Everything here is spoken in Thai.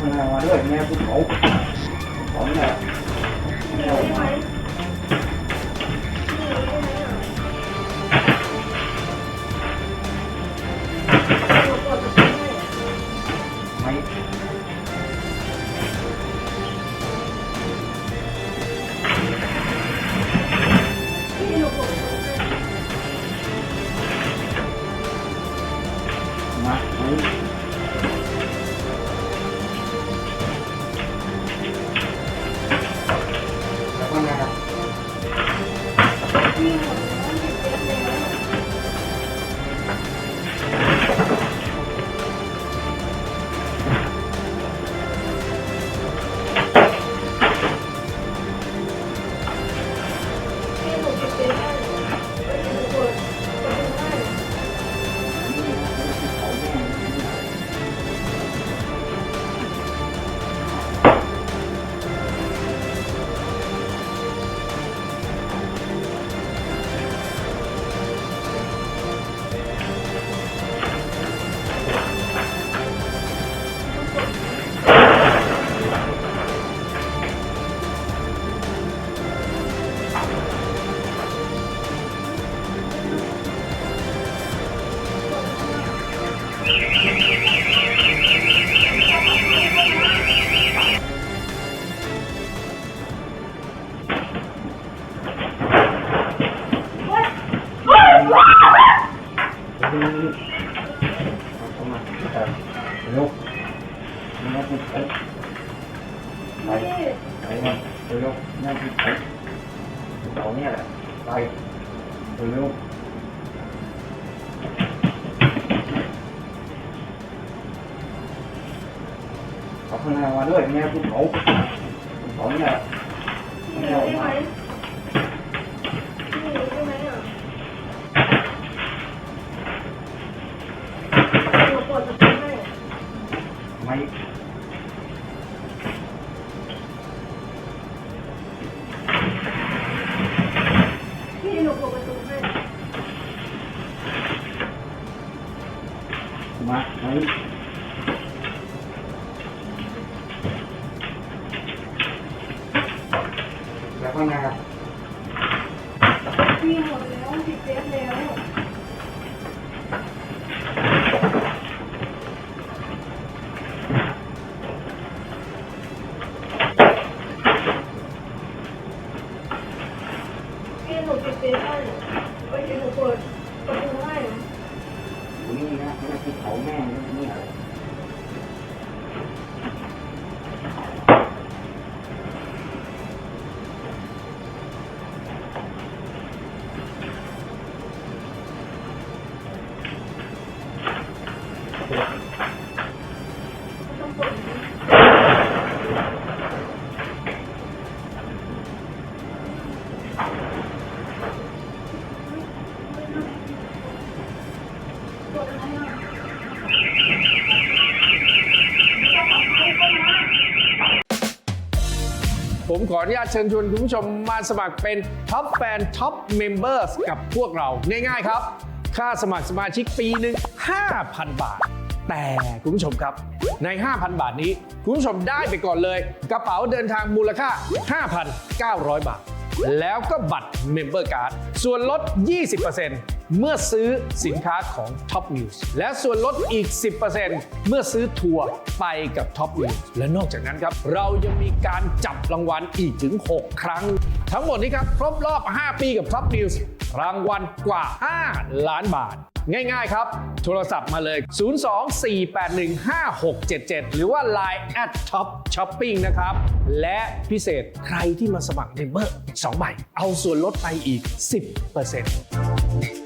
phần nào mà đứa anh em cũng còn là Thank you. แล้วก็นะครับ เอาเข้ามาแต่ลุกนั่งที่ไปไปไปมาไปลุกนั่งที่ไปเราเนี่ยแหละไปไปลุกเอาพนักมาด้วยแม่ผู้เขาผู้เขาเนี่ยแม่มาไม่มา máy Mà, đấy. Dạ con nào. Khi một léo thì bé léo. หมดแล้วสิบเตแล้วพี่หนูปิดเซตได้ไปเดี๋ยวหนูเปิดประตูให้นะอยู่นี่นะแม่ภูเขาแม่นี่นี่อ ผมขออนุญาตเชิญชวนคุณผู้ชมมาสมัครเป็นท็อปแฟนท็อปเมมเบอร์กับพวกเราง่ายๆครับ ค่าสมัครสมาชิกปีหนึ่ง5,000 บาท แต่คุณผู้ชมครับใน 5,000 บาทนี้ คุณผู้ชมได้ไปก่อนเลย กระเป๋าเดินทางมูลค่า 5,900 บาท แล้วก็บัตรเมมเบอร์การ์ดส่วนลด 20% เมื่อซื้อสินค้าของ Top News และส่วนลดอีก 10%เมื่อซื้อทัวร์ไปกับ Top News และนอกจากนั้นครับ เรายังมีการจับรางวัลอีกถึง 6 ครั้ง ทั้งหมดนี้ครับครบรอบ 5 ปีกับ Top News รางวัลกว่า 5 ล้านบาท ง่ายๆครับ โทรศัพท์มาเลย 024815677 หรือว่า Line at Top Shopping นะครับ และพิเศษใครที่มาสมัครเมมเบอร์2ใบ เอาส่วนลดไปอีก 10%